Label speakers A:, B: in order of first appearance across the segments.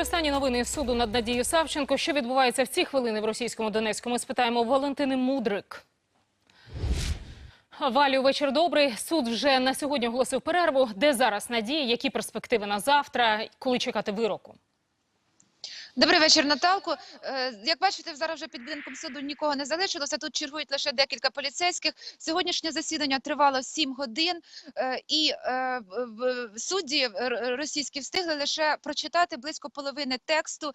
A: Останні новини із суду над Надією Савченко. Що відбувається в ці хвилини в російському Донецьку? Ми спитаємо Валентини Мудрик. Валю, вечір добрий. Суд вже на сьогодні оголосив перерву. Де зараз Надія? Які перспективи на завтра? Коли чекати вироку?
B: Добрий вечір, Наталко. Е, Як бачите, зараз вже під будинком суду нікого не залишилося. Тут чергують лише декілька поліцейських. Сьогоднішнє засідання тривало 7 годин, е, і е, судді російські встигли лише прочитати близько половини тексту.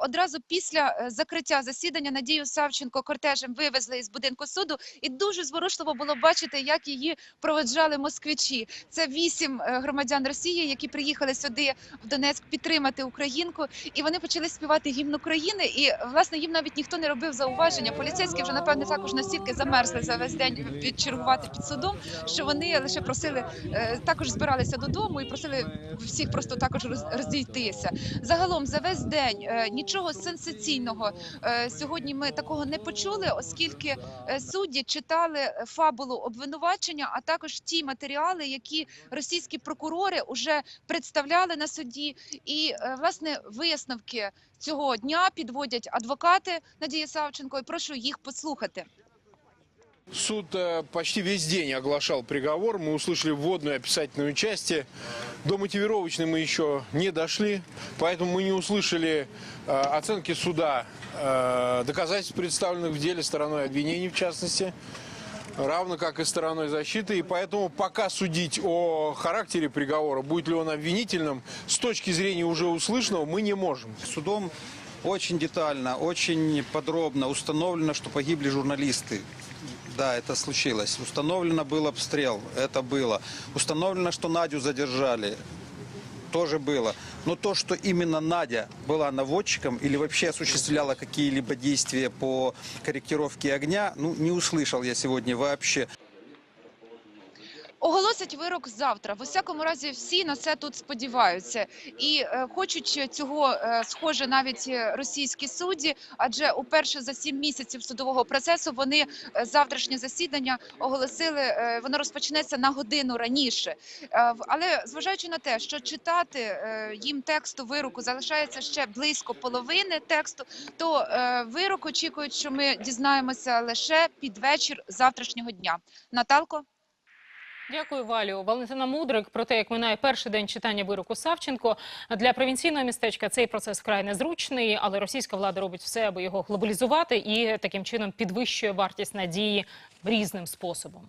B: Одразу після закриття засідання Надію Савченко кортежем вивезли із будинку суду, і дуже зворушливо було бачити, як її проведжали москвичі. Це вісім громадян Росії, які приїхали сюди в Донецьк підтримати українку, і вони почали співати гімн України. І власне їм навіть ніхто не робив зауваження. Поліцейські вже напевне також настільки замерзли за весь день відчергувати під судом, що вони лише просили е, також збиралися додому і просили всіх просто також роз- розійтися. Загалом за весь день е, нічого сенсаційного е, сьогодні ми такого не почули, оскільки судді читали фабулу обвинувачення, а також ті матеріали, які російські прокурори вже представляли на суді, і власне висновки цього дня підводять адвокати Надії Савченко. І прошу їх послухати.
C: Суд э, почти весь день оглашал приговор. Мы услышали вводную и описательную части. До мотивировочной мы еще не дошли, поэтому мы не услышали э, оценки суда, э, доказательств, представленных в деле стороной обвинений, в частности, Равно как и стороной защиты. И поэтому пока судить о характере приговора, будет ли он обвинительным, с точки зрения уже услышанного, мы не можем.
D: Судом очень детально, очень подробно установлено, что погибли журналисты. Да, это случилось. Установлено был обстрел. Это было. Установлено, что Надю задержали. Тоже было. Но то, что именно Надя была наводчиком или вообще осуществляла какие-либо действия по корректировке огня, ну, не услышал я сегодня вообще.
B: Оголосять вирок завтра. В усякому разі, всі на це тут сподіваються і е, хочуть цього, е, схоже, навіть російські судді, адже уперше за сім місяців судового процесу вони е, завтрашнє засідання оголосили. е, воно розпочнеться на годину раніше. Е, але зважаючи на те, що читати е, їм тексту вироку залишається ще близько половини тексту, то е, вирок очікують, що ми дізнаємося лише під вечір завтрашнього дня. Наталко.
A: Дякую, Валю. Валентина Мудрик про те, як минає перший день читання вироку Савченко. Для провінційного містечка цей процес вкрай незручний, але російська влада робить все, аби його глобалізувати і таким чином підвищує вартість надії різним способом.